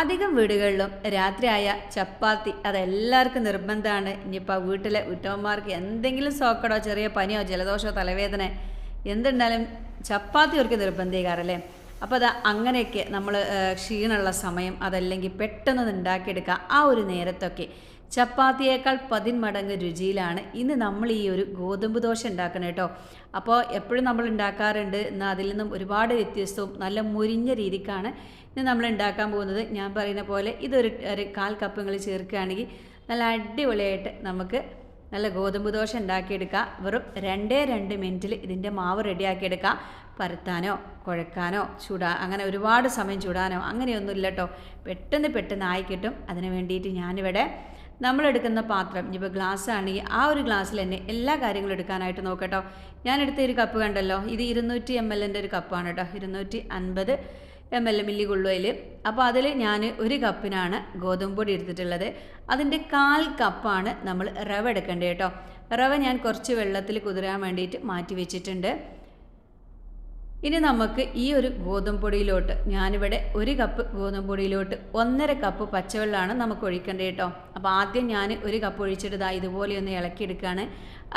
അധികം വീടുകളിലും രാത്രിയായ ചപ്പാത്തി അതെല്ലാവർക്കും നിർബന്ധമാണ്. ഇനിയിപ്പോൾ വീട്ടിലെ ഉറ്റവന്മാർക്ക് എന്തെങ്കിലും സോക്കടോ ചെറിയ പനിയോ ജലദോഷമോ തലവേദന എന്തുണ്ടാലും ചപ്പാത്തി അവർക്ക് നിർബന്ധിക്കാറല്ലേ അപ്പോൾ അത് അങ്ങനെയൊക്കെ നമ്മൾ ക്ഷീണമുള്ള സമയം അതല്ലെങ്കിൽ പെട്ടെന്ന് ഉണ്ടാക്കിയെടുക്കുക ആ ഒരു നേരത്തൊക്കെ. ചപ്പാത്തിയേക്കാൾ പതിന്മടങ്ങ് രുചിയിലാണ്. ഇന്ന് നമ്മൾ ഈ ഒരു ഗോതമ്പ് ദോശ ഉണ്ടാക്കണം കേട്ടോ. അപ്പോൾ എപ്പോഴും നമ്മൾ ഉണ്ടാക്കാറുണ്ട്. എന്നാൽ അതിൽ നിന്നും ഒരുപാട് വ്യത്യസ്തവും നല്ല മുരിഞ്ഞ രീതിക്കാണ് ഇന്ന് നമ്മൾ ഉണ്ടാക്കാൻ പോകുന്നത്. ഞാൻ പറയുന്ന പോലെ ഇതൊരു ഒരു കാൽ കപ്പ് ചേർക്കുകയാണെങ്കിൽ നല്ല അടിപൊളിയായിട്ട് നമുക്ക് നല്ല ഗോതമ്പ് ദോശ ഉണ്ടാക്കിയെടുക്കുക വെറും രണ്ടേ രണ്ട് മിനിറ്റിൽ ഇതിന്റെ മാവ് റെഡിയാക്കിയെടുക്കുക പരത്താനോ കുഴക്കാനോ ചൂടാ അങ്ങനെ ഒരുപാട് സമയം ചൂടാനോ അങ്ങനെയൊന്നുമില്ല കേട്ടോ. പെട്ടെന്ന് പെട്ടെന്ന് ആയി കിട്ടും. അതിന് വേണ്ടിയിട്ട് ഞാനിവിടെ നമ്മളെടുക്കുന്ന പാത്രം ഇപ്പോൾ ഗ്ലാസ് ആണെങ്കിൽ ആ ഒരു ഗ്ലാസ്സിൽ തന്നെ എല്ലാ കാര്യങ്ങളും എടുക്കാനായിട്ട് നോക്കട്ടോ. ഞാൻ എടുത്ത ഒരു കപ്പ് കണ്ടല്ലോ ഇത് ഇരുന്നൂറ്റി എം എല്ലിന്റെ ഒരു കപ്പാണ് കേട്ടോ. ഇരുന്നൂറ്റി അൻപത് എം എൽ മില്ലി കൊള്ളുവയിൽ അപ്പോൾ അതിൽ ഞാൻ ഒരു കപ്പിനാണ് ഗോതമ്പ് പൊടി എടുത്തിട്ടുള്ളത്. അതിന്റെ കാൽ കപ്പാണ് നമ്മൾ റവ എടുക്കേണ്ടത് കേട്ടോ. റവ ഞാൻ കുറച്ച് വെള്ളത്തിൽ കുതിരാൻ വേണ്ടിയിട്ട് മാറ്റി വെച്ചിട്ടുണ്ട്. ഇനി നമുക്ക് ഈ ഒരു ഗോതമ്പ് പൊടിയിലോട്ട് ഞാനിവിടെ ഒരു കപ്പ് ഗോതമ്പ് പൊടിയിലോട്ട് ഒന്നര കപ്പ് പച്ചവെള്ളമാണ് നമുക്ക് ഒഴിക്കേണ്ടത് കേട്ടോ. അപ്പോൾ ആദ്യം ഞാൻ ഒരു കപ്പ് ഒഴിച്ചിട്ട് ഇതാ ഇതുപോലെ ഒന്ന് ഇളക്കിയെടുക്കുകയാണ്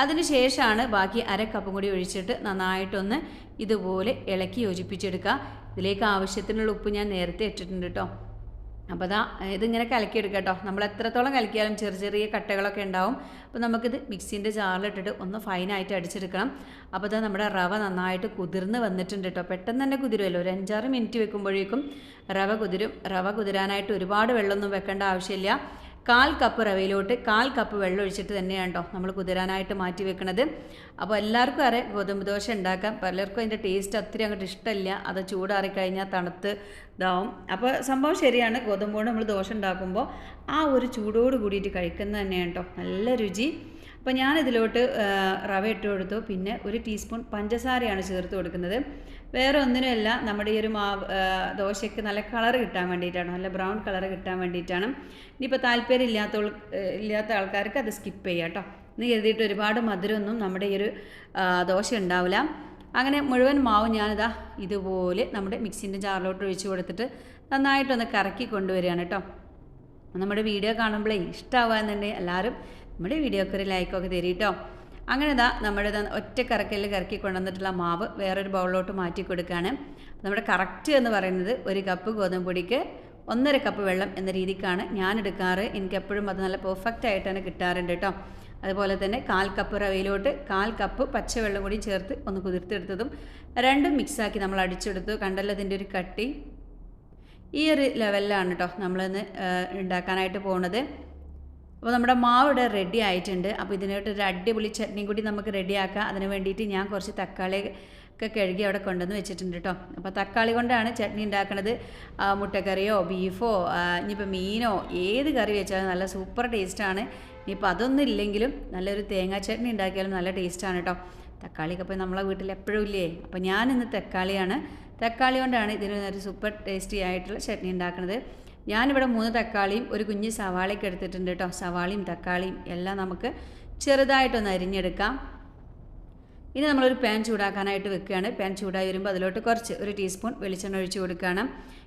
അതിന് ശേഷമാണ് ബാക്കി അര കപ്പും കൂടി ഒഴിച്ചിട്ട് നന്നായിട്ടൊന്ന് ഇതുപോലെ ഇളക്കി യോജിപ്പിച്ചെടുക്കുക. ഇതിലേക്ക് ആവശ്യത്തിനുള്ള ഉപ്പ് ഞാൻ നേരത്തെ ഇട്ടിട്ടുണ്ട് കേട്ടോ. അപ്പോൾ അതാ ഇതിങ്ങനെ കലക്കിയെടുക്കുക കേട്ടോ നമ്മൾ എത്രത്തോളം കലക്കിയാലും ചെറിയ ചെറിയ കട്ടകളൊക്കെ ഉണ്ടാവും. അപ്പോൾ നമുക്കിത് മിക്സിന്റെ ജാറിലിട്ടിട്ട് ഒന്ന് ഫൈനായിട്ട് അടിച്ചെടുക്കണം. അപ്പോൾ ഇതാ നമ്മുടെ റവ നന്നായിട്ട് കുതിർന്ന് വന്നിട്ടുണ്ട് കേട്ടോ. പെട്ടെന്ന് തന്നെ കുതിരുമല്ലോ. ഒരു അഞ്ചാറ് മിനിറ്റ് വെക്കുമ്പോഴേക്കും റവ കുതിരും. റവ കുതിരാനായിട്ട് ഒരുപാട് വെള്ളമൊന്നും വെക്കേണ്ട ആവശ്യമില്ല. കാൽ കപ്പ് റവയിലോട്ട് കാൽ കപ്പ് വെള്ളം ഒഴിച്ചിട്ട് തന്നെയാണ് കേട്ടോ നമ്മൾ കുതിരാനായിട്ട് മാറ്റി വെക്കണത്. അപ്പോൾ എല്ലാവർക്കും അറിയാം ഗോതമ്പ് ദോശ ഉണ്ടാക്കാം. പലർക്കും അതിന്റെ ടേസ്റ്റ് അത്രയും അങ്ങോട്ട് ഇഷ്ടമില്ല അത് ചൂടാറി കഴിഞ്ഞാൽ തണുത്ത് ഇതാവും. അപ്പോൾ സംഭവം ശരിയാണ്. ഗോതമ്പ് കൊണ്ട് നമ്മൾ ദോശ ഉണ്ടാക്കുമ്പോൾ ആ ഒരു ചൂടോട് കൂടിയിട്ട് കഴിക്കുന്നത് തന്നെയാണ് കേട്ടോ നല്ല രുചി. അപ്പോൾ ഞാനിതിലോട്ട് റവ ഇട്ട് കൊടുത്തു. പിന്നെ ഒരു ടീസ്പൂൺ പഞ്ചസാരയാണ് ചേർത്ത് കൊടുക്കുന്നത്. വേറെ ഒന്നിനുമല്ല നമ്മുടെ ഈ ഒരു മാവ് ദോശയ്ക്ക് നല്ല കളർ കിട്ടാൻ വേണ്ടിയിട്ടാണ്. നല്ല ബ്രൗൺ കളർ കിട്ടാൻ വേണ്ടിയിട്ടാണ്. ഇനിയിപ്പോൾ താല്പര്യം ഇല്ലാത്ത ഇല്ലാത്ത ആൾക്കാർക്ക് അത് സ്കിപ്പ് ചെയ്യാം കേട്ടോ. എന്ന് കരുതിയിട്ട് ഒരുപാട് മധുരമൊന്നും നമ്മുടെ ഈ ഒരു ദോശ ഉണ്ടാവില്ല. അങ്ങനെ മുഴുവൻ മാവ് ഞാനിതാ ഇതുപോലെ നമ്മുടെ മിക്സിന്റെ ജാറിലോട്ട് ഒഴിച്ച് കൊടുത്തിട്ട് നന്നായിട്ടൊന്ന് കറക്കി കൊണ്ടുവരികയാണ് കേട്ടോ. നമ്മുടെ വീഡിയോ കാണുമ്പോഴേ ഇഷ്ടമാകുന്നുണ്ടെങ്കിൽ എല്ലാവരും നമ്മുടെ വീഡിയോക്ക് ഒരു ലൈക്കൊക്കെ തരും കേട്ടോ അങ്ങനെ ഇതാ നമ്മുടെ ഒറ്റ കറക്കലിൽ കറക്കി കൊണ്ടുവന്നിട്ടുള്ള മാവ് വേറൊരു ബൗളിലോട്ട് മാറ്റി കൊടുക്കുകയാണ്. നമ്മുടെ കറക്റ്റ് എന്ന് പറയുന്നത് ഒരു കപ്പ് ഗോതമ്പ് പൊടിക്ക് ഒന്നര കപ്പ് വെള്ളം എന്ന രീതിക്കാണ് ഞാൻ എടുക്കാറ്. എനിക്ക് എപ്പോഴും അത് നല്ല പെർഫെക്റ്റ് ആയിട്ടാണ് കിട്ടാറുണ്ട് കേട്ടോ. അതുപോലെ തന്നെ കാൽ കപ്പ് റവയിലോട്ട് കാൽ കപ്പ് പച്ചവെള്ളം കൂടി ചേർത്ത് ഒന്ന് കുതിർത്തെടുത്തതും രണ്ടും മിക്സാക്കി നമ്മൾ അടിച്ചെടുത്തു. കണ്ടല്ലോ അതിന്റെ ഒരു കട്ടി. ഈ ഒരു ലെവലിലാണ് കേട്ടോ നമ്മളിന്ന് ഉണ്ടാക്കാനായിട്ട് പോകുന്നത് അപ്പോൾ നമ്മുടെ മാവ് ഇവിടെ റെഡി ആയിട്ടുണ്ട്. അപ്പോൾ ഇതിനായിട്ട് ഒരു അടിപൊളി ചട്നി കൂടി നമുക്ക് റെഡിയാക്കാം അതിന് വേണ്ടിയിട്ട് ഞാൻ കുറച്ച് തക്കാളി ഒക്കെ കഴുകി അവിടെ കൊണ്ടുവന്ന് വെച്ചിട്ടുണ്ട് കേട്ടോ. അപ്പോൾ തക്കാളി കൊണ്ടാണ് ചട്നി ഉണ്ടാക്കുന്നത് മുട്ടക്കറിയോ ബീഫോ ഇനിയിപ്പോൾ മീനോ ഏത് കറി വെച്ചാലും നല്ല സൂപ്പർ ടേസ്റ്റാണ് ഇനിയിപ്പോൾ അതൊന്നും ഇല്ലെങ്കിലും നല്ലൊരു തേങ്ങാ ചട്നി ഉണ്ടാക്കിയാലും നല്ല ടേസ്റ്റാണ് കേട്ടോ. തക്കാളിയൊക്കെ ഇപ്പോൾ നമ്മളെ വീട്ടിൽ എപ്പോഴും ഇല്ലേ? അപ്പോൾ ഞാനിന്ന് തക്കാളിയാണ്. തക്കാളി കൊണ്ടാണ് ഇതിന് ഒരു സൂപ്പർ ടേസ്റ്റി ആയിട്ടുള്ള ചട്നി ഉണ്ടാക്കുന്നത് ഞാനിവിടെ മൂന്ന് തക്കാളിയും ഒരു കുഞ്ഞ് സവാളയൊക്കെ എടുത്തിട്ടുണ്ട് കേട്ടോ. സവാളയും തക്കാളിയും എല്ലാം നമുക്ക് ചെറുതായിട്ടൊന്ന് അരിഞ്ഞെടുക്കാം. ഇനി നമ്മളൊരു പാൻ ചൂടാക്കാനായിട്ട് വെക്കുകയാണ്. പാൻ ചൂടായി വരുമ്പോൾ അതിലോട്ട് കുറച്ച് ഒരു ടീസ്പൂൺ വെളിച്ചെണ്ണ ഒഴിച്ച് കൊടുക്കുകയാണ്.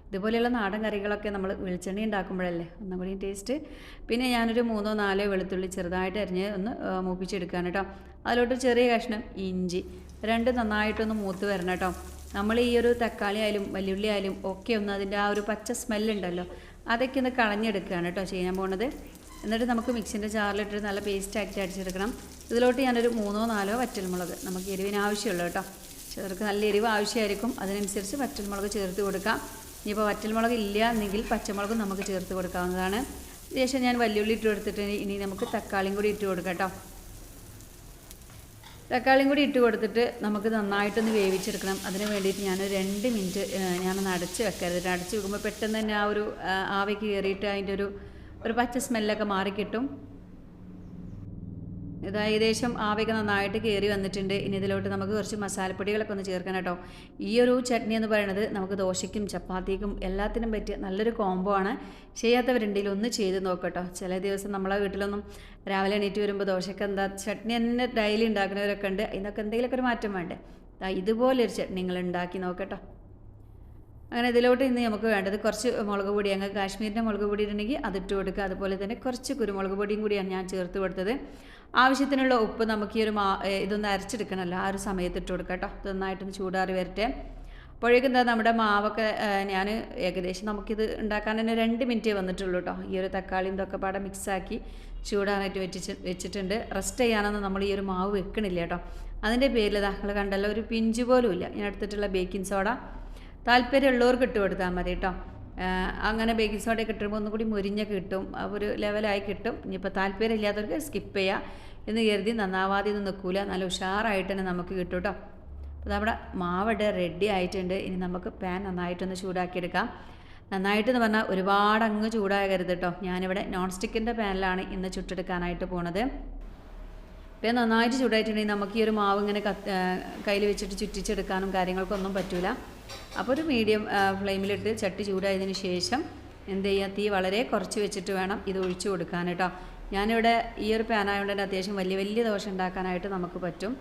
ഇതുപോലെയുള്ള നാടൻ കറികളൊക്കെ നമ്മൾ വെളിച്ചെണ്ണ ഉണ്ടാക്കുമ്പോഴല്ലേ ഒന്നും കൂടി ടേസ്റ്റ്. പിന്നെ ഞാനൊരു മൂന്നോ നാലോ വെളുത്തുള്ളി ചെറുതായിട്ട് അരിഞ്ഞ് ഒന്ന് മൂപ്പിച്ചെടുക്കുകയാണ് കേട്ടോ. അതിലോട്ട് ചെറിയ കഷ്ണം ഇഞ്ചി രണ്ട് നന്നായിട്ടൊന്ന് മൂത്ത് വരണം കേട്ടോ. നമ്മൾ ഈ ഒരു തക്കാളി ആയാലും വല്ലുള്ളി ആയാലും ഒക്കെ ഒന്ന് അതിന്റെ ആ ഒരു പച്ച സ്മെല്ലുണ്ടല്ലോ അതൊക്കെ ഒന്ന് കളഞ്ഞെടുക്കുകയാണ് കേട്ടോ ചെയ്യാൻ പോണത്. എന്നിട്ട് നമുക്ക് മിക്സിന്റെ ചാറിലിട്ടൊരു നല്ല പേസ്റ്റ് ആക്കി അടിച്ചെടുക്കണം. ഇതിലോട്ട് ഞാനൊരു മൂന്നോ നാലോ വറ്റൽമുളക് നമുക്ക് എരിവിന് ആവശ്യമുള്ളൂ കേട്ടോ. ചിലർക്ക് നല്ല എരിവ് ആവശ്യമായിരിക്കും. അതിനനുസരിച്ച് വറ്റൽമുളക് ചേർത്ത് കൊടുക്കാം. ഇനിയിപ്പോൾ വറ്റൽമുളക് ഇല്ല എന്നെങ്കിൽ പച്ചമുളകും നമുക്ക് ചേർത്ത് കൊടുക്കാവുന്നതാണ്. ശേഷം ഞാൻ വല്യുള്ളി ഇട്ട് കൊടുത്തിട്ട് ഇനി നമുക്ക് തക്കാളിയും കൂടി ഇട്ട് കൊടുക്കാം കേട്ടോ. തക്കാളിയും കൂടി ഇട്ട് കൊടുത്തിട്ട് നമുക്ക് നന്നായിട്ടൊന്ന് വേവിച്ചെടുക്കണം. അതിന് വേണ്ടിയിട്ട് ഞാൻ രണ്ട് മിനിറ്റ് ഞാനൊന്ന് അടച്ച് വെക്കരുത് അടച്ച് വെക്കുമ്പോൾ പെട്ടെന്ന് തന്നെ ആ ഒരു ആവിക്ക് കയറിയിട്ട് അതിന്റെ ഒരു ഒരു പച്ച സ്മെല്ലൊക്കെ മാറിക്കിട്ടും. ഇത് ഏകദേശം ആവിയൊക്കെ നന്നായിട്ട് കയറി വന്നിട്ടുണ്ട്. ഇനി ഇതിലോട്ട് നമുക്ക് കുറച്ച് മസാലപ്പൊടികളൊക്കെ ഒന്ന് ചേർക്കണം കേട്ടോ. ഈ ഒരു ചട്നി എന്ന് പറയുന്നത് നമുക്ക് ദോശയ്ക്കും ചപ്പാത്തിക്കും എല്ലാത്തിനും പറ്റിയ നല്ലൊരു കോംബോ ആണ്. ചെയ്യാത്തവരുണ്ടെങ്കിൽ ഒന്ന് ചെയ്ത് നോക്കട്ടോ ചില ദിവസം നമ്മളെ വീട്ടിലൊന്നും രാവിലെ എണീറ്റ് വരുമ്പോൾ ദോശയ്ക്ക് എന്താ ചട്നി തന്നെ ഡെയിലി ഉണ്ടാക്കുന്നവരൊക്കെ ഉണ്ട്. ഇതൊക്കെ എന്തെങ്കിലുമൊക്കെ ഒരു മാറ്റം വേണ്ടേ? ഇതുപോലെ ഒരു ചട്നി നിങ്ങൾ ഉണ്ടാക്കി നോക്കട്ടോ അങ്ങനെ ഇതിലോട്ട് ഇന്ന് നമുക്ക് വേണ്ടത് കുറച്ച് മുളക് പൊടി അങ്ങ് കാശ്മീരിന്റെ മുളക് പൊടി ഉണ്ടെങ്കിൽ അതിട്ട് കൊടുക്കുക. അതുപോലെ തന്നെ കുറച്ച് കുരുമുളക് പൊടിയും കൂടിയാണ് ഞാൻ ചേർത്ത് കൊടുത്തത്. ആവശ്യത്തിനുള്ള ഉപ്പ് നമുക്ക് ഈ ഒരു മാ ഇതൊന്ന് അരച്ചെടുക്കണമല്ലോ ആ ഒരു സമയത്ത് ഇട്ട് കൊടുക്കാം കേട്ടോ. ഇത് നന്നായിട്ടൊന്ന് ചൂടാറി വരട്ടെ. അപ്പോഴേക്കും എന്താ നമ്മുടെ മാവൊക്കെ ഞാൻ ഏകദേശം നമുക്കിത് ഉണ്ടാക്കാൻ തന്നെ രണ്ട് മിനിറ്റേ വന്നിട്ടുള്ളൂ കേട്ടോ. ഈ ഒരു തക്കാളിയും ഇതൊക്കെ പാടെ മിക്സാക്കി ചൂടാനായിട്ട് വെച്ചിട്ട് വെച്ചിട്ടുണ്ട്. റെസ്റ്റ് ചെയ്യാനൊന്നും നമ്മൾ ഈ ഒരു മാവ് വെക്കണില്ല കേട്ടോ. അതിന്റെ പേരിൽ താങ്കൾ കണ്ടല്ലോ ഒരു പിഞ്ച് പോലും ഇല്ല. ഞാൻ എടുത്തിട്ടുള്ള ബേക്കിംഗ് സോഡ. താല്പര്യമുള്ളവർക്ക് ഇട്ട് കൊടുത്താൽ മതി കേട്ടോ. അങ്ങനെ ബേക്കിംഗ് സോഡ കിട്ടുമ്പോൾ ഒന്നും കൂടി മുരിഞ്ഞൊക്കെ കിട്ടും ഒരു ലെവലായി കിട്ടും. ഇനിയിപ്പോൾ താല്പര്യം ഇല്ലാത്തവർക്ക് സ്കിപ്പ് ചെയ്യുക എന്ന് കരുതി നന്നാവാതെ ഒന്നും നിൽക്കൂല. നല്ല ഉഷാറായിട്ട് തന്നെ നമുക്ക് കിട്ടും കേട്ടോ അപ്പോൾ നമ്മുടെ മാവിടെ റെഡി ആയിട്ടുണ്ട്. ഇനി നമുക്ക് പാൻ നന്നായിട്ടൊന്ന് ചൂടാക്കിയെടുക്കാം. നന്നായിട്ടെന്ന് പറഞ്ഞാൽ ഒരുപാട് അങ്ങ് ചൂടാകരുത് കേട്ടോ ഞാനിവിടെ നോൺ സ്റ്റിക്കിന്റെ പാനിലാണ് ഇന്ന് ചുട്ടെടുക്കാനായിട്ട് പോണത്. ഇപ്പം നന്നായിട്ട് ചൂടായിട്ടുണ്ടെങ്കിൽ നമുക്ക് ഈ ഒരു മാവ് ഇങ്ങനെ കയ്യിൽ വെച്ചിട്ട് ചുറ്റിച്ചെടുക്കാനും കാര്യങ്ങൾക്കൊന്നും പറ്റൂല. അപ്പോൾ ഒരു മീഡിയം ഫ്ലെയിമിലിട്ട് ചട്ടി ചൂടായതിന് ശേഷം എന്ത് ചെയ്യുക തീ വളരെ കുറച്ച് വെച്ചിട്ട് വേണം ഇത് ഒഴിച്ചു കൊടുക്കാൻ കേട്ടോ. ഞാനിവിടെ ഈ ഒരു പാനായതുകൊണ്ട് തന്നെ അത്യാവശ്യം വലിയ വലിയ ദോശ ഉണ്ടാക്കാനായിട്ട് നമുക്ക് പറ്റും.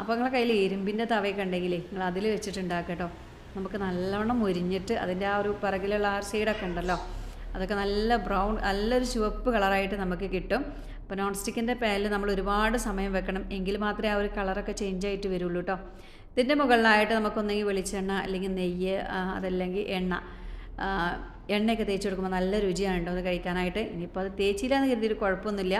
അപ്പോൾ നിങ്ങളെ കയ്യിൽ ഇരുമ്പിന്റെ തവയൊക്കെ ഉണ്ടെങ്കിലേ നിങ്ങൾ അതിൽ വെച്ചിട്ട് കേട്ടോ. നമുക്ക് നല്ലവണ്ണം മുരിഞ്ഞിട്ട് അതിന്റെ ആ ഒരു പിറകിലുള്ള ആ സൈഡൊക്കെ ഉണ്ടല്ലോ അതൊക്കെ നല്ല ബ്രൗൺ നല്ലൊരു ചുവപ്പ് കളറായിട്ട് നമുക്ക് കിട്ടും. അപ്പോൾ നോൺ സ്റ്റിക്കിന്റെ പാനിൽ നമ്മൾ ഒരുപാട് സമയം വെക്കണം എങ്കിൽ മാത്രമേ ആ ഒരു കളറൊക്കെ ചേഞ്ച് ആയിട്ട് വരുള്ളൂ കേട്ടോ. ഇതിന്റെ മുകളിലായിട്ട് നമുക്കൊന്നെങ്കിൽ വെളിച്ചെണ്ണ അല്ലെങ്കിൽ നെയ്യ് അതല്ലെങ്കിൽ എണ്ണ. എണ്ണയൊക്കെ തേച്ച് കൊടുക്കുമ്പോൾ നല്ല രുചിയാണ് കേട്ടോ അത് കഴിക്കാനായിട്ട്. ഇനിയിപ്പോൾ അത് തേച്ചില്ല എന്ന് കരുതിയിട്ട് കുഴപ്പമൊന്നുമില്ല.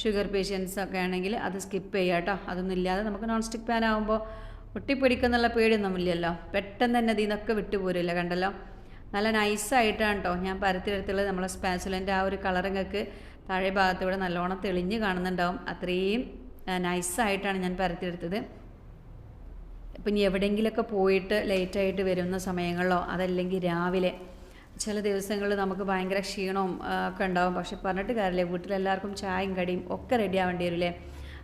ഷുഗർ പേഷ്യൻസ് ഒക്കെ ആണെങ്കിൽ അത് സ്കിപ്പ് ചെയ്യുക കേട്ടോ. അതൊന്നും ഇല്ലാതെ നമുക്ക് നോൺ സ്റ്റിക്ക് പാൻ ആകുമ്പോൾ ഒട്ടിപ്പിടിക്കുന്നുള്ള പേടിയൊന്നും ഇല്ലല്ലോ. പെട്ടെന്ന് തന്നെ ഇതിൽ വിട്ടുപോരില്ല കണ്ടല്ലോ. നല്ല നൈസായിട്ടാണ് കേട്ടോ. ഞാൻ പരത്തിയെടുത്തുള്ളത് നമ്മളെ സ്പാസുലന്റെ ആ ഒരു കളറിങ്ങൊക്കെ താഴെ ഭാഗത്തൂടെ നല്ലോണം തെളിഞ്ഞ് കാണുന്നുണ്ടാവും. അത്രയും നൈസായിട്ടാണ് ഞാൻ പരത്തിയെടുത്തത്. ഇപ്പം ഇനി എവിടെയെങ്കിലുമൊക്കെ പോയിട്ട് ലേറ്റായിട്ട് വരുന്ന സമയങ്ങളിലോ അതല്ലെങ്കിൽ രാവിലെ ചില ദിവസങ്ങളിൽ നമുക്ക് ഭയങ്കര ക്ഷീണവും ഒക്കെ ഉണ്ടാവും. പക്ഷെ പറഞ്ഞിട്ട് കാര്യമില്ല വീട്ടിലെല്ലാവർക്കും ചായയും കടിയും ഒക്കെ റെഡി ആവേണ്ടി വരില്ലേ?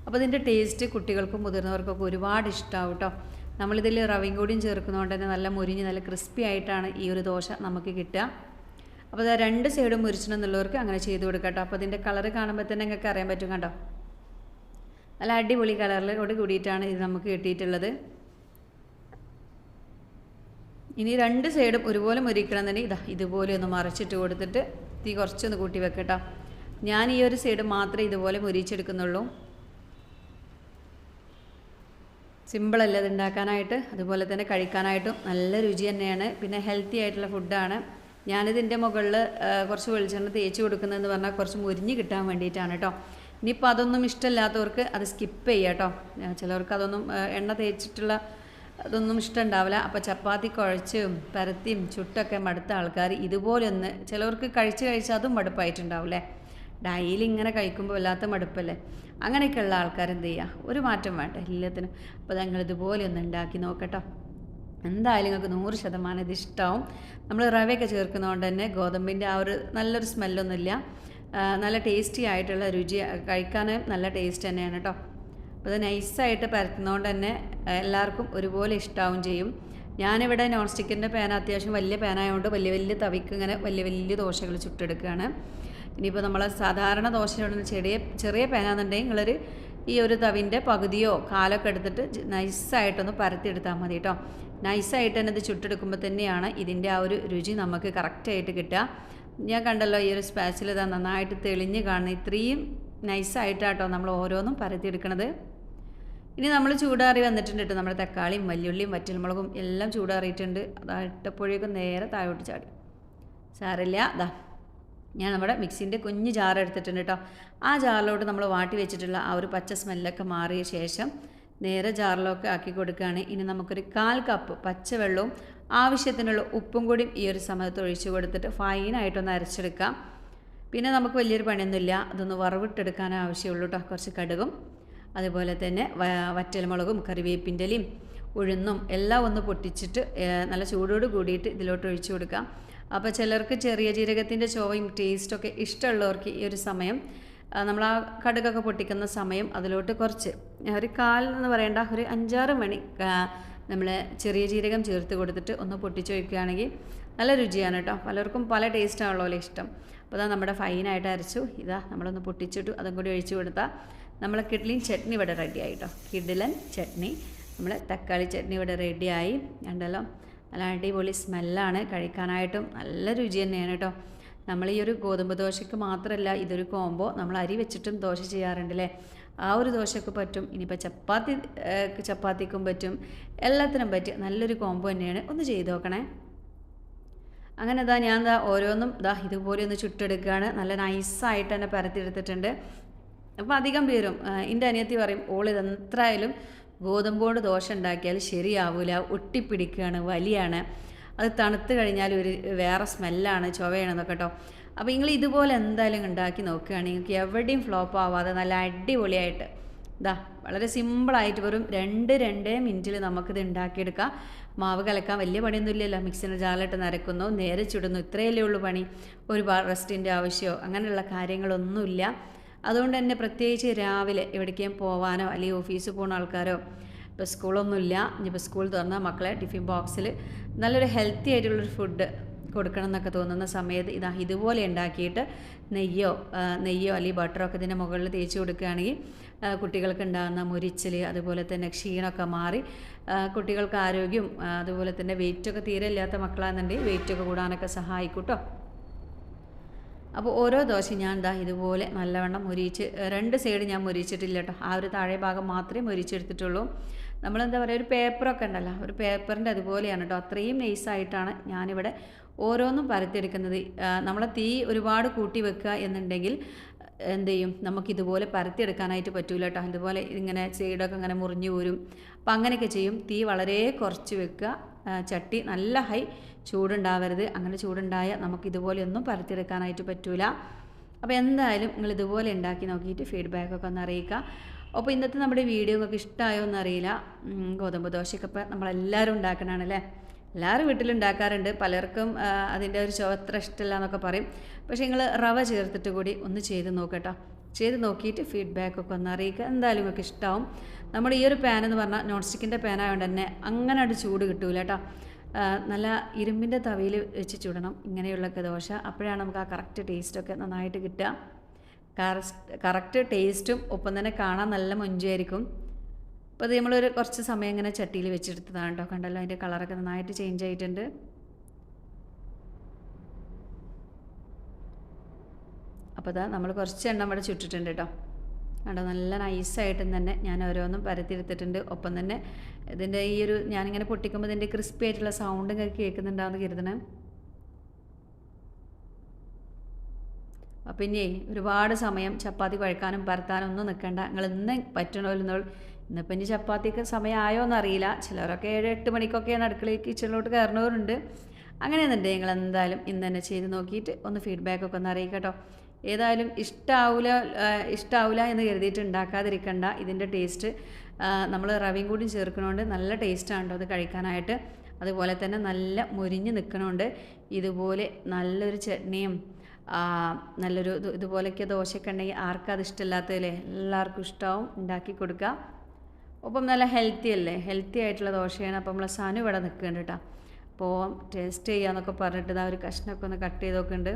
അപ്പോൾ ഇതിന്റെ ടേസ്റ്റ് കുട്ടികൾക്കും മുതിർന്നവർക്കൊക്കെ ഒരുപാട് ഇഷ്ടമാവും കേട്ടോ നമ്മളിതിൽ റവയും കൂടിയും ചേർക്കുന്നതുകൊണ്ട് തന്നെ നല്ല മുരിഞ്ഞ് നല്ല ക്രിസ്പി ആയിട്ടാണ് ഈ ഒരു ദോശ നമുക്ക് കിട്ടുക. അപ്പോൾ അത് രണ്ട് സൈഡും മുരിച്ചണമെന്നുള്ളവർക്ക് അങ്ങനെ ചെയ്ത് കൊടുക്കാം കേട്ടോ അപ്പോൾ ഇതിന്റെ കളറ് കാണുമ്പോൾ തന്നെ നിങ്ങൾക്ക് അറിയാൻ പറ്റും കേട്ടോ നല്ല അടിപൊളി കളറിലോട് കൂടിയിട്ടാണ് ഇത് നമുക്ക് കിട്ടിയിട്ടുള്ളത്. ഇനി രണ്ട് സൈഡും ഒരുപോലെ മുരിക്കണമെന്നുണ്ടെങ്കിൽ ഇതാ ഇതുപോലെ ഒന്ന് മറിച്ചിട്ട് കൊടുത്തിട്ട് തീ കുറച്ചൊന്ന് കൂട്ടി വെക്കട്ടോ. ഞാൻ ഈ ഒരു സൈഡ് മാത്രമേ ഇതുപോലെ മുരിച്ചെടുക്കുന്നുള്ളൂ. സിമ്പിളല്ല ഇത് ഉണ്ടാക്കാനായിട്ട്? അതുപോലെ തന്നെ കഴിക്കാനായിട്ടും നല്ല രുചി തന്നെയാണ്. പിന്നെ ഹെൽത്തി ആയിട്ടുള്ള ഫുഡാണ് ഞാനിതിന്റെ മുകളിൽ കുറച്ച് വെളിച്ചെണ്ണ തേച്ച് കൊടുക്കുന്നതെന്ന് പറഞ്ഞാൽ കുറച്ച് മുരിഞ്ഞ് കിട്ടാൻ വേണ്ടിയിട്ടാണ് കേട്ടോ. ഇനിയിപ്പോൾ അതൊന്നും ഇഷ്ടമില്ലാത്തവർക്ക് അത് സ്കിപ്പ് ചെയ്യാം കേട്ടോ. ചിലവർക്ക് അതൊന്നും എണ്ണ തേച്ചിട്ടുള്ള അതൊന്നും ഇഷ്ടമുണ്ടാവില്ല അപ്പോൾ ചപ്പാത്തി കുഴച്ചും പരത്തിയും ചുട്ടൊക്കെ മടുത്ത ആൾക്കാർ ഇതുപോലെ ഒന്ന് ചിലവർക്ക് കഴിച്ച് കഴിച്ച് അതും മടുപ്പായിട്ടുണ്ടാവില്ലേ ഡെയിലി ഇങ്ങനെ കഴിക്കുമ്പോൾ വല്ലാത്ത മടുപ്പല്ലേ? അങ്ങനെയൊക്കെയുള്ള ആൾക്കാർ എന്ത് ചെയ്യുക ഒരു മാറ്റം വേണ്ട എല്ലാത്തിനും. അപ്പോൾ ഞങ്ങൾ ഇതുപോലെ ഒന്ന് ഉണ്ടാക്കി നോക്കട്ടോ. എന്തായാലും നിങ്ങൾക്ക് നൂറ് ശതമാനം ഇത് ഇഷ്ടമാവും നമ്മൾ റവയൊക്കെ ചേർക്കുന്നതുകൊണ്ട് തന്നെ ഗോതമ്പിന്റെ ആ ഒരു നല്ലൊരു സ്മെല്ലൊന്നുമില്ല നല്ല ടേസ്റ്റി ആയിട്ടുള്ള രുചി കഴിക്കാൻ നല്ല ടേസ്റ്റ് തന്നെയാണ് കേട്ടോ. അപ്പോൾ അത് നൈസായിട്ട് പരത്തുന്നതുകൊണ്ട് തന്നെ എല്ലാവർക്കും ഒരുപോലെ ഇഷ്ടാവും ചെയ്യും. ഞാനിവിടെ നോൺ സ്റ്റിക്കിന്റെ പാൻ അത്യാവശ്യം വലിയ പാനായതുകൊണ്ട് വലിയ വലിയ തവിക്ക് ഇങ്ങനെ വലിയ വലിയ ദോശകൾ ചുട്ടെടുക്കുകയാണ്. ഇനിയിപ്പോൾ നമ്മൾ സാധാരണ ദോശയുടെ ചെറിയ ചെറിയ പാനാണെന്നുണ്ടെങ്കിൽ നിങ്ങളൊരു ഈ ഒരു തവിന്റെ പകുതിയോ കാലൊക്കെ എടുത്തിട്ട് നൈസായിട്ടൊന്ന് പരത്തിയെടുത്താൽ മതി കേട്ടോ നൈസായിട്ട് തന്നെ ഇത് ചുട്ടെടുക്കുമ്പോൾ തന്നെയാണ് ഇതിന്റെ ആ ഒരു രുചി നമുക്ക് കറക്റ്റായിട്ട് കിട്ടുക. ഞാൻ കണ്ടല്ലോ ഈ ഒരു സ്പാച്ചിൽ ഇതാ നന്നായിട്ട് തെളിഞ്ഞ് കാണുന്നത് ഇത്രയും നൈസായിട്ടാട്ടോ നമ്മൾ ഓരോന്നും പരത്തിയെടുക്കണത്. ഇനി നമ്മൾ ചൂടാറി വന്നിട്ടുണ്ട് കേട്ടോ നമ്മുടെ തക്കാളിയും മല്ലിയുള്ളിയും വറ്റൽമുളകും എല്ലാം ചൂടാറിയിട്ടുണ്ട്. അതായിട്ടപ്പോഴേക്കും നേരെ താഴോട്ട് ചാടി. സാറില്ല അതാ ഞാൻ നമ്മുടെ മിക്സിന്റെ കുഞ്ഞ് ജാർ എടുത്തിട്ടുണ്ട് കേട്ടോ ആ ജാറിലോട്ട് നമ്മൾ വാട്ടി വെച്ചിട്ടുള്ള ആ ഒരു പച്ച സ്മെല്ലൊക്കെ മാറിയ ശേഷം നേരെ ജാറിലൊക്കെ ആക്കി കൊടുക്കുകയാണ് ഇനി നമുക്കൊരു കാൽ കപ്പ് പച്ചവെള്ളവും ആവശ്യത്തിനുള്ള ഉപ്പും കൂടി ഈ ഒരു സമയത്ത് ഒഴിച്ചു കൊടുത്തിട്ട് ഫൈനായിട്ടൊന്ന് അരച്ചെടുക്കാം. പിന്നെ നമുക്ക് വലിയൊരു പണിയൊന്നുമില്ല. അതൊന്ന് വറവിട്ടെടുക്കാൻ ആവശ്യമുള്ളൂ കേട്ടോ കുറച്ച് കടുകും അതുപോലെ തന്നെ വറ്റൽമുളകും കറിവേപ്പിന്റെലയും ഉഴുന്നും എല്ലാം ഒന്ന് പൊട്ടിച്ചിട്ട് നല്ല ചൂടോട് കൂടിയിട്ട് ഇതിലോട്ട് ഒഴിച്ചു കൊടുക്കാം. അപ്പോൾ ചിലർക്ക് ചെറിയ ജീരകത്തിന്റെ ചോവയും ടേസ്റ്റൊക്കെ ഇഷ്ടമുള്ളവർക്ക് ഈ ഒരു സമയം നമ്മൾ ആ കടുകൊക്കെ പൊട്ടിക്കുന്ന സമയം അതിലോട്ട് കുറച്ച് ഒരു കാൽ എന്ന് പറയേണ്ട ഒരു അഞ്ചാറ് മണി നമ്മൾ ചെറിയ ജീരകം ചേർത്ത് കൊടുത്തിട്ട് ഒന്ന് പൊട്ടിച്ചൊഴിക്കുകയാണെങ്കിൽ നല്ല രുചിയാണ് കേട്ടോ. പലർക്കും പല ടേസ്റ്റാണല്ലോ ഇഷ്ടം. അപ്പോൾ അതാ നമ്മുടെ ഫൈനായിട്ട് അരച്ചു. ഇതാ നമ്മളൊന്ന് പൊട്ടിച്ചിട്ടു അതും കൂടി ഒഴിച്ചു കൊടുത്താൽ നമ്മളെ കിഡ്ലിൻ ചട്നി ഇവിടെ റെഡിയായി കേട്ടോ കിഡിലൻ ചട്നി. നമ്മൾ തക്കാളി ചട്നി ഇവിടെ റെഡിയായി ഉണ്ടല്ലോ നല്ല അടിപൊളി സ്മെല്ലാണ് കഴിക്കാനായിട്ടും നല്ല രുചി തന്നെയാണ് കേട്ടോ നമ്മൾ ഈ ഒരു ഗോതമ്പ് ദോശയ്ക്ക് മാത്രമല്ല ഇതൊരു കോംബോ നമ്മൾ അരി വെച്ചിട്ടും ദോശ ചെയ്യാറുണ്ടല്ലേ ആ ഒരു ദോശയ്ക്ക് പറ്റും. ഇനിയിപ്പോൾ ചപ്പാത്തി ചപ്പാത്തിക്കും പറ്റും. എല്ലാത്തിനും പറ്റും നല്ലൊരു കോംബോ തന്നെയാണ്. ഒന്ന് ചെയ്ത് നോക്കണേ. അങ്ങനെ ഇതാ ഞാൻ ഇതാ ഓരോന്നും ഇതാ ഇതുപോലെ ഒന്ന് ചുട്ടെടുക്കുകയാണ് നല്ല നൈസായിട്ട് തന്നെ പരത്തിയെടുത്തിട്ടുണ്ട്. അപ്പോൾ അധികം പേരും എന്റെ അനിയത്തി പറയും ഓൾ ഇത് എത്രയായാലും ഗോതമ്പ് കൊണ്ട് ദോശ ഉണ്ടാക്കിയാൽ ശരിയാവില്ല ഒട്ടിപ്പിടിക്കുകയാണ് വലിയാണ്. അത് തണുത്ത് കഴിഞ്ഞാൽ ഒരു വേറെ സ്മെല്ലാണ് ചുവയാണെന്നൊക്കെ കേട്ടോ അപ്പോൾ നിങ്ങൾ ഇതുപോലെ എന്തായാലും ഉണ്ടാക്കി നോക്കുകയാണെങ്കിൽ നിങ്ങൾക്ക് എവിടെയും ഫ്ലോപ്പ് ആവാതെ നല്ല അടിപൊളിയായിട്ട് ഇതാ വളരെ സിമ്പിളായിട്ട് വെറും രണ്ട് രണ്ടേ മിനിറ്റിൽ നമുക്കിത് ഉണ്ടാക്കിയെടുക്കാം മാവ് കലക്കാൻ വലിയ പണിയൊന്നും ഇല്ലല്ലോ. മിക്സിന്റെ ജാലിട്ട് നരക്കുന്നു നേരെ ചുടുന്നു. ഇത്രയല്ലേ ഉള്ളൂ പണി. ഒരുപാട് റെസ്റ്റിന്റെ ആവശ്യമോ അങ്ങനെയുള്ള കാര്യങ്ങളൊന്നുമില്ല. അതുകൊണ്ട് തന്നെ പ്രത്യേകിച്ച് രാവിലെ എവിടേക്കും പോവാനോ അല്ലെങ്കിൽ ഓഫീസിൽ പോകുന്ന ആൾക്കാരോ ഇപ്പോൾ സ്കൂളൊന്നുമില്ല. ഇനിയിപ്പോൾ സ്കൂൾ തുറന്നാൽ മക്കളെ ടിഫിൻ ബോക്സിൽ നല്ലൊരു ഹെൽത്തി ആയിട്ടുള്ളൊരു ഫുഡ് കൊടുക്കണം എന്നൊക്കെ തോന്നുന്ന സമയത്ത് ഇതാ ഇതുപോലെ ഉണ്ടാക്കിയിട്ട് നെയ്യോ നെയ്യോ അല്ലെങ്കിൽ ബട്ടറോ ഒക്കെ ഇതിന്റെ മുകളിൽ തേച്ച് കൊടുക്കുകയാണെങ്കിൽ കുട്ടികൾക്ക് ഉണ്ടാകുന്ന മുരിച്ചിൽ അതുപോലെ തന്നെ ക്ഷീണമൊക്കെ മാറി കുട്ടികൾക്ക് ആരോഗ്യം അതുപോലെ തന്നെ വെയിറ്റൊക്കെ തീരെ ഇല്ലാത്ത മക്കളാണെന്നുണ്ടെങ്കിൽ വെയിറ്റൊക്കെ കൂടാനൊക്കെ സഹായിക്കും കേട്ടോ അപ്പോൾ ഓരോ ദോശയും ഞാൻ ദാ ഇതുപോലെ നല്ലവണ്ണം മുരിച്ച് രണ്ട് സൈഡ് ഞാൻ മുരിച്ചിട്ടില്ല കേട്ടോ ആ ഒരു താഴെ ഭാഗം മാത്രമേ മുരിച്ചെടുത്തിട്ടുള്ളൂ നമ്മളെന്താ പറയുക ഒരു പേപ്പറൊക്കെ ഉണ്ടല്ലോ ഒരു പേപ്പറിന്റെ അതുപോലെയാണ് കേട്ടോ. അത്രയും നൈസായിട്ടാണ് ഞാനിവിടെ ഓരോന്നും പരത്തിയെടുക്കുന്നത്. നമ്മളെ തീ ഒരുപാട് കൂട്ടി വെക്കുക എന്നുണ്ടെങ്കിൽ എന്ത് ചെയ്യും? നമുക്കിതുപോലെ പരത്തിയെടുക്കാനായിട്ട് പറ്റൂല കേട്ടോ. ഇതുപോലെ ഇങ്ങനെ സൈഡൊക്കെ ഇങ്ങനെ മുറിഞ്ഞു പോരും അപ്പം അങ്ങനെയൊക്കെ ചെയ്യും. തീ വളരെ കുറച്ച് വെക്കുക. ചട്ടി നല്ല ഹൈ ചൂടുണ്ടാവരുത്. അങ്ങനെ ചൂടുണ്ടായാൽ നമുക്ക് ഇതുപോലെയൊന്നും പരത്തിയെടുക്കാനായിട്ട് പറ്റൂല. അപ്പോൾ എന്തായാലും നിങ്ങൾ ഇതുപോലെ ഉണ്ടാക്കി നോക്കിയിട്ട് ഫീഡ്ബാക്കൊക്കെ ഒന്ന് അറിയിക്കുക. അപ്പോൾ ഇന്നത്തെ നമ്മുടെ വീഡിയോ ഒക്കെ ഇഷ്ടമായോ എന്നറിയില്ല. ഗോതമ്പ് ദോശയൊക്കെ ഇപ്പോൾ നമ്മളെല്ലാവരും ഉണ്ടാക്കണതാണല്ലേ എല്ലാവരും വീട്ടിലുണ്ടാക്കാറുണ്ട്. പലർക്കും അതിന്റെ ഒരു ചോ അത്ര ഇഷ്ടമില്ല എന്നൊക്കെ പറയും. പക്ഷേ നിങ്ങൾ റവ ചേർത്തിട്ട് കൂടി ഒന്ന് ചെയ്ത് നോക്കട്ടോ ചെയ്ത് നോക്കിയിട്ട് ഫീഡ്ബാക്കൊക്കെ ഒന്ന് അറിയിക്കുക. എന്തായാലും നിങ്ങൾക്ക് ഇഷ്ടമാവും നമ്മുടെ ഈ ഒരു പാൻ എന്ന് പറഞ്ഞാൽ നോൺ സ്റ്റിക്കിന്റെ പാൻ ആയതുകൊണ്ട് തന്നെ അങ്ങനെ ഒരു ചൂട് കിട്ടൂല കേട്ടോ. നല്ല ഇരുമ്പിന്റെ തവിയിൽ വെച്ച് ചുടണം. ഇങ്ങനെയുള്ളൊക്കെ ദോശ. അപ്പോഴാണ് നമുക്ക് ആ കറക്റ്റ് ടേസ്റ്റൊക്കെ നന്നായിട്ട് കിട്ടുക. കറക്റ്റ് ടേസ്റ്റും ഒപ്പം തന്നെ കാണാൻ നല്ല മൊഞ്ചായിരിക്കും അപ്പോൾ അത് നമ്മളൊരു കുറച്ച് സമയം ഇങ്ങനെ ചട്ടിയിൽ വെച്ചെടുത്തതാണ് കേട്ടോ. കണ്ടല്ലോ അതിന്റെ കളറൊക്കെ നന്നായിട്ട് ചേഞ്ച് ആയിട്ടുണ്ട്. അപ്പോൾ അതാ നമ്മൾ കുറച്ച് എണ്ണം ഇവിടെ ചുട്ടിട്ടുണ്ട് കേട്ടോ. കണ്ടോ നല്ല നൈസായിട്ടും തന്നെ ഞാൻ ഓരോന്നും പരത്തിയെടുത്തിട്ടുണ്ട്. ഒപ്പം തന്നെ ഇതിന്റെ ഈ ഒരു ഞാനിങ്ങനെ പൊട്ടിക്കുമ്പോൾ ഇതിന്റെ ക്രിസ്പി ആയിട്ടുള്ള സൗണ്ടും കേൾക്കുന്നുണ്ടാവുമെന്ന് കരുതണേ. അപ്പം ഇനി ഒരുപാട് സമയം ചപ്പാത്തി കുഴക്കാനും പരത്താനും ഒന്നും നിൽക്കണ്ട. നിങ്ങൾ ഇന്ന് പറ്റണമല്ലോ ഇന്നിപ്പം ഇനി ചപ്പാത്തിക്ക് സമയമായോ എന്നറിയില്ല. ചിലവരൊക്കെ ഏഴ് എട്ട് മണിക്കൊക്കെയാണ് അടുക്കളയിൽ കിച്ചണിലോട്ട് കയറുന്നവരുണ്ട് അങ്ങനെയെന്നുണ്ടെങ്കിൽ നിങ്ങൾ എന്തായാലും ഇന്ന് തന്നെ ചെയ്ത് നോക്കിയിട്ട് ഒന്ന് ഫീഡ്ബാക്കൊക്കെ ഒന്ന് അറിയിക്കട്ടോ. ഏതായാലും ഇഷ്ടാവില്ല ഇഷ്ടാവില്ല എന്ന് കരുതിയിട്ട് ഉണ്ടാക്കാതിരിക്കണ്ട. ഇതിന്റെ ടേസ്റ്റ് നമ്മൾ റവയും കൂടി ചേർക്കണോണ്ട് നല്ല ടേസ്റ്റാണ് കേട്ടോ അത് കഴിക്കാനായിട്ട്. അതുപോലെ തന്നെ നല്ല മുരിഞ്ഞ് നിൽക്കണോണ്ട് ഇതുപോലെ നല്ലൊരു ചട്നിയും നല്ലൊരു ഇതുപോലൊക്കെ ദോശയൊക്കെ ഉണ്ടെങ്കിൽ ആർക്കും അത് ഇഷ്ടമില്ലാത്തതല്ലേ എല്ലാവർക്കും ഇഷ്ടമാവും ഉണ്ടാക്കി കൊടുക്കുക ഒപ്പം നല്ല ഹെൽത്തി അല്ലേ? ഹെൽത്തി ആയിട്ടുള്ള ദോശയാണ്. അപ്പോൾ നമ്മളെ സാനു ഇവിടെ നിൽക്കുന്നുണ്ട് കേട്ടോ. അപ്പോൾ ടേസ്റ്റ് ചെയ്യാന്നൊക്കെ പറഞ്ഞിട്ട് ആ ഒരു കഷ്ണമൊക്കെ ഒന്ന് കട്ട് ചെയ്ത് നോക്കുന്നുണ്ട്.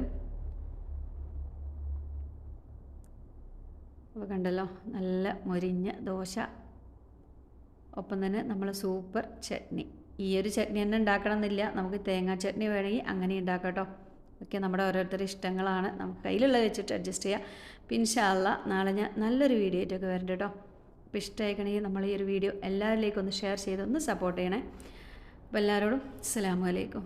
അപ്പോൾ കണ്ടല്ലോ നല്ല മൊരിഞ്ഞ ദോശ. ഒപ്പം തന്നെ നമ്മൾ സൂപ്പർ ചട്നി. ഈ ഒരു ചട്നി തന്നെ ഉണ്ടാക്കണം എന്നില്ല നമുക്ക് തേങ്ങാ ചട്നി വേണമെങ്കിൽ അങ്ങനെ ഉണ്ടാക്കാം കേട്ടോ. ഒക്കെ നമ്മുടെ ഓരോരുത്തരുടെ ഇഷ്ടങ്ങളാണ്. നമുക്ക് കയ്യിലുള്ളത് വെച്ചിട്ട് അഡ്ജസ്റ്റ് ചെയ്യാം. പിൻഷാള്ള നാളെ ഞാൻ നല്ലൊരു വീഡിയോ ആയിട്ടൊക്കെ വരണ്ട കേട്ടോ. അപ്പോൾ ഇഷ്ടമായിക്കണമെങ്കിൽ നമ്മൾ ഈ ഒരു വീഡിയോ എല്ലാവരിലേക്കും ഒന്ന് ഷെയർ ചെയ്ത് ഒന്ന് സപ്പോർട്ട് ചെയ്യണേ. അപ്പോൾ എല്ലാവരോടും അസ്സാം അലൈക്കും.